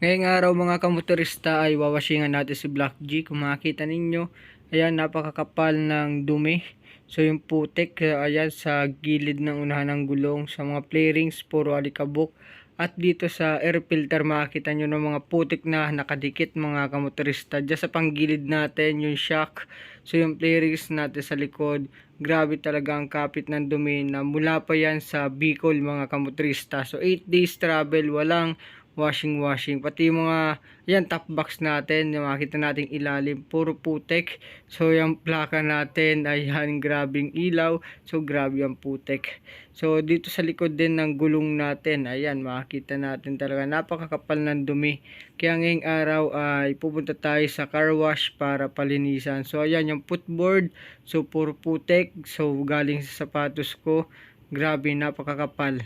Ngayong araw mga kamotorista ay wawashingan natin si Black G. Kung makikita ninyo, ayan napakakapal ng dumi. So yung putik, ayan sa gilid ng unahan ng gulong, sa mga play rings, puro alikabok. At dito sa air filter makikita nyo ng mga putik na nakadikit mga kamotorista. Diyan sa panggilid natin yung shock. So yung play rings natin sa likod. Grabe talaga ang kapit ng dumi na mula pa yan sa Bicol mga kamotorista. So 8 days travel, walang washing washing pati yung mga yan top box natin yung makita nating ilalim puro putek so yung plaka natin ayan grabing ilaw. So grabe ang putek so dito sa likod din ng gulong natin ayan makita natin talaga napakakapal ng dumi. Kaya ngayong araw ay pupunta tayo sa car wash para palinisan. So ayan yung footboard so puro putek so galing sa sapatos ko. Grabe napakakapal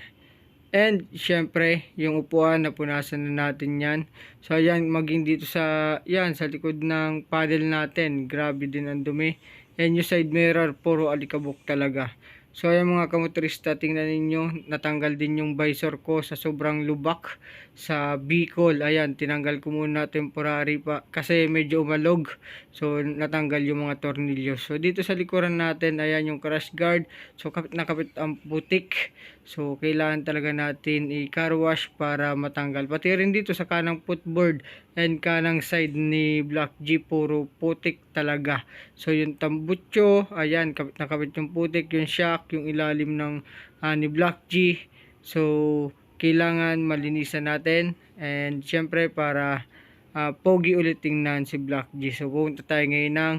And syempre, yung upuan na punasan na natin 'yan. So ayan, maging dito sa 'yan sa likod ng paddle natin, grabe din ang dumi. And yung side mirror, puro alikabok talaga. So ayan mga kamotorista, tingnan ninyo, natanggal din yung visor ko sa sobrang lubak sa Bicol. Ayan, tinanggal ko muna temporary pa kasi medyo umalog. So natanggal yung mga tornilyo. So dito sa likuran natin, ayan yung crash guard. So kapit ang putik. So kailangan talaga natin i-car wash para matanggal. Pati rin dito sa kanang footboard and kanang side ni Black G puro putik talaga. So yung tambutso, ayan, kapit na kapit yung putik, yung shock, yung ilalim ng ah, ni Black G. So kailangan malinisan natin and syempre para ah, pogi ulit tingnan si Black G. So pupunta tayo ngayon ng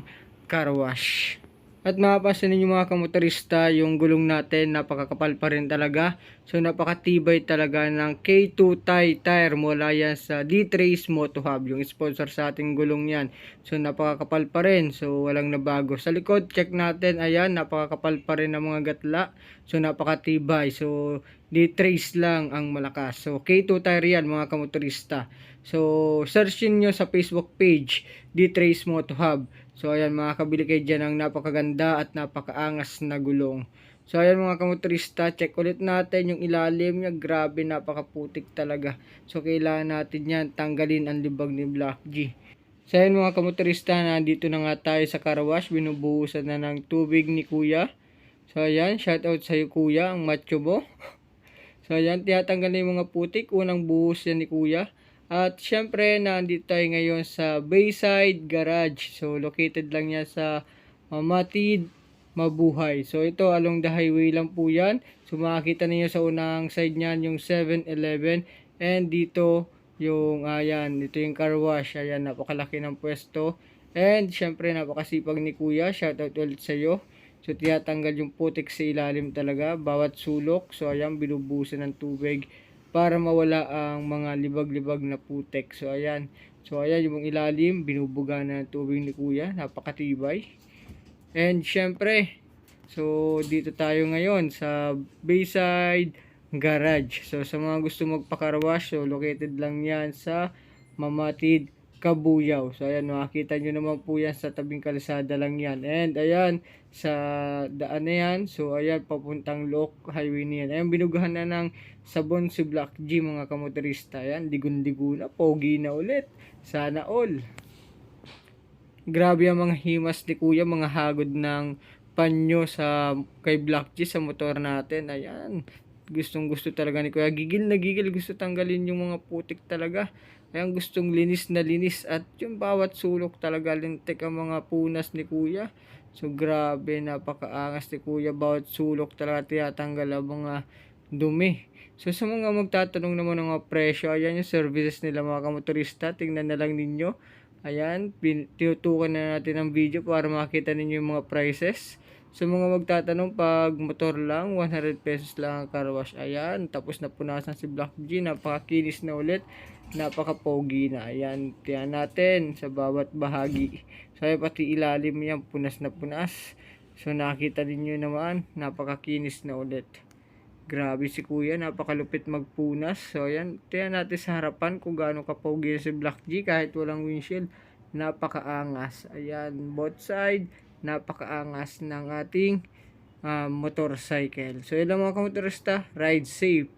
car wash. At mapapansin ninyo mga kamotorista, yung gulong natin napakakapal pa rin talaga. So napakatibay talaga ng K2 tie tire mula yan sa D-Trace Moto Hub, yung sponsor sa ating gulong yan. So napakakapal pa rin, so walang nabago. Sa likod, check natin, ayan, napakakapal pa rin ng mga gatla. So napakatibay, so D-Trace lang ang malakas. So K2 tire yan mga kamotorista. So search nyo sa Facebook page, D-Trace Moto Hub. So ayan makakabili kayo dyan ng napakaganda at napakaangas na gulong. So ayan mga kamotorista, check ulit natin yung ilalim niya. Grabe napakaputik talaga. So kailangan natin yan tanggalin ang libag ni Black G. So ayan mga kamotorista, nandito na nga tayo sa car wash. Binubuhusan na ng tubig ni kuya. So ayan, shout out sa iyo kuya, ang macho mo. So ayan, tiyatanggal na yung mga putik. Unang buhos yan ni kuya. At syempre, nandito tayo ngayon sa Bayside Garage. So, located lang yan sa Mamatid, Mabuhay. So, ito along the highway lang po yan. So, makikita niyo sa unang side niyan yung 7-Eleven. And dito, yung, ayan, dito yung car wash. Ayan, napakalaki ng pwesto. And, syempre, napakasipag ni Kuya. Shoutout ulit sa iyo. So, tiyatanggal yung putik sa ilalim talaga. Bawat sulok. So, ayan, binubusan ng tubig para mawala ang mga libag-libag na putek. So ayan. So ayan yung ilalim, binubuga na ng tubig ni Kuya, napakatibay. And syempre, so dito tayo ngayon sa Bayside Garage. So sa mga gusto magpakarwash, so located lang yan sa Mamatid, Kabuyaw. So ayan, makikita nyo naman po yan sa tabing kalsada lang yan. And ayan, sa daan na yan. So ayan, papuntang Lock Highway na yan. Ayan, binugahan na ng sabon si Black G mga kamotorista. Ayan, digun-digo na, pogi na ulit. Sana all. Grabe ang mga himas ni Kuya, mga hagod ng panyo sa kay Black G sa motor natin. Ayan, gustong gusto talaga ni Kuya. Gigil na gigil, gusto tanggalin yung mga putik talaga. Ayan, gustong linis na linis at yung bawat sulok talaga lintik ang mga punas ni Kuya. So grabe, napakaangas ni Kuya. Bawat sulok talaga tiyatanggal ang mga dumi. So sa mga magtatanong naman ng mga presyo, ayan yung services nila mga kamotorista. Tingnan na lang ninyo. Ayan, tinutukan na natin ang video para makita ninyo yung mga prices. Sa mga magtatanong, pag motor lang, 100 pesos lang ang car wash. Ayan, tapos na punasan si Black G. Napakakinis na ulit. Napaka-pogi na. Ayan, tiyan natin sa bawat bahagi. Ayan, pati ilalim yan, punas na punas. So, nakita ninyo naman, napakakinis na ulit. Grabe si kuya, napakalupit magpunas. So, ayan, tiyan natin sa harapan kung gaano kapogi si Black G kahit walang windshield. Napakaangas. Ayan, both side, napakaangas ng ating ah, motorcycle. So, yun lang mga kamotorista, ride safe.